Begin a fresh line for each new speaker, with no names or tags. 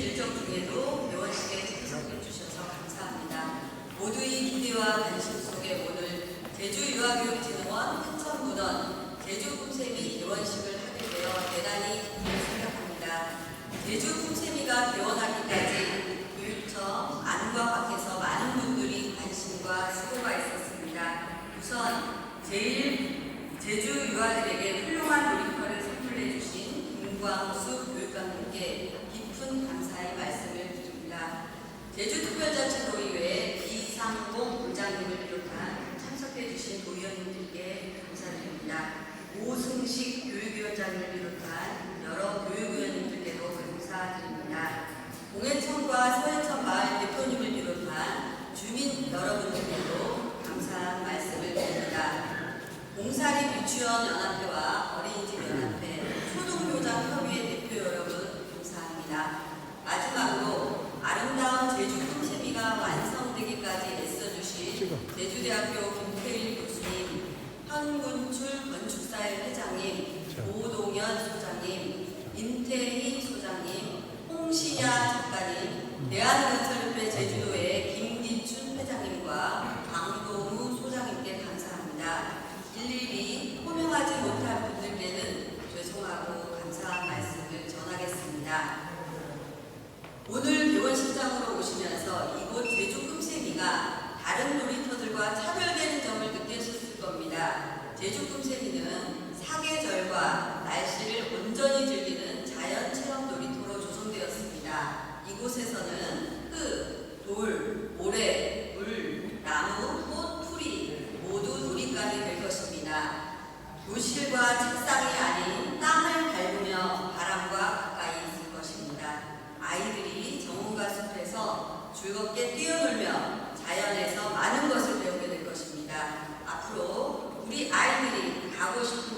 일정 중에도 개원식에 참석해 주셔서 감사합니다. 모두의 기대와 관심 속에 오늘 제주 유아교육진흥원 한천문원 제주 꿈세미 개원식을 하게 되어 대단히 생각합니다. 제주 꿈세미가 개원하기까지 교육청 안과 밖에서 많은 분들이 관심과 수고가 있었습니다. 우선 제일 제주 유아들에게 훌륭한 놀이터를 선물해 주신 김광수 교육감님께 깊은 말씀을 드립니다. 제주특별자치도의회 이상봉 부장님을 비롯한 도의원님들께 감사드립니다. 오승식 교육위원장을 비롯한 여러 교육위원님들께도 감사드립니다. 공해천과 서해천 마을 대표님을 비롯한 주민 여러분들께도 감사한 말씀을 드립니다. 공사리 유치원 연합회와 어린이집 연합회, 초등교장 협의회 대표 여러분 감사합니다. 마지막으로 아름다운 제주 꿈세미가 완성되기까지 애써주신 제주대학교 김태일 교수님, 현군출 건축사회 회장님, 오동현 임태희 소장님, 홍시야 작가님, 대한건설협회 제주도의 김기춘 회장님과 강동우 소장님께 감사합니다. 일일이 호명하지 못한 분들께는 죄송하고 감사한 말씀을 전하겠습니다. 오늘 개원식장으로 오시면서 이곳 제주 꿈세미가 다른 놀이터들과 차별되는 점을 느끼셨을 겁니다. 제주 꿈세미는 사계절과 날씨를 온전히 즐기는 자연 체험 놀이터로 조성되었습니다. 이곳에서는 흙, 돌, 모래, 물, 나무, 꽃, 풀이 모두 놀이감이 될 것입니다. 교실과 책상이 아닌 땅을 밟으며 바람과 가까이 있을 것입니다. 아이들이 정원과 숲에서 즐겁게 뛰어놀며 자연에서 많은 것을 배우게 될 것입니다. 앞으로 우리 아이들이 가고 싶은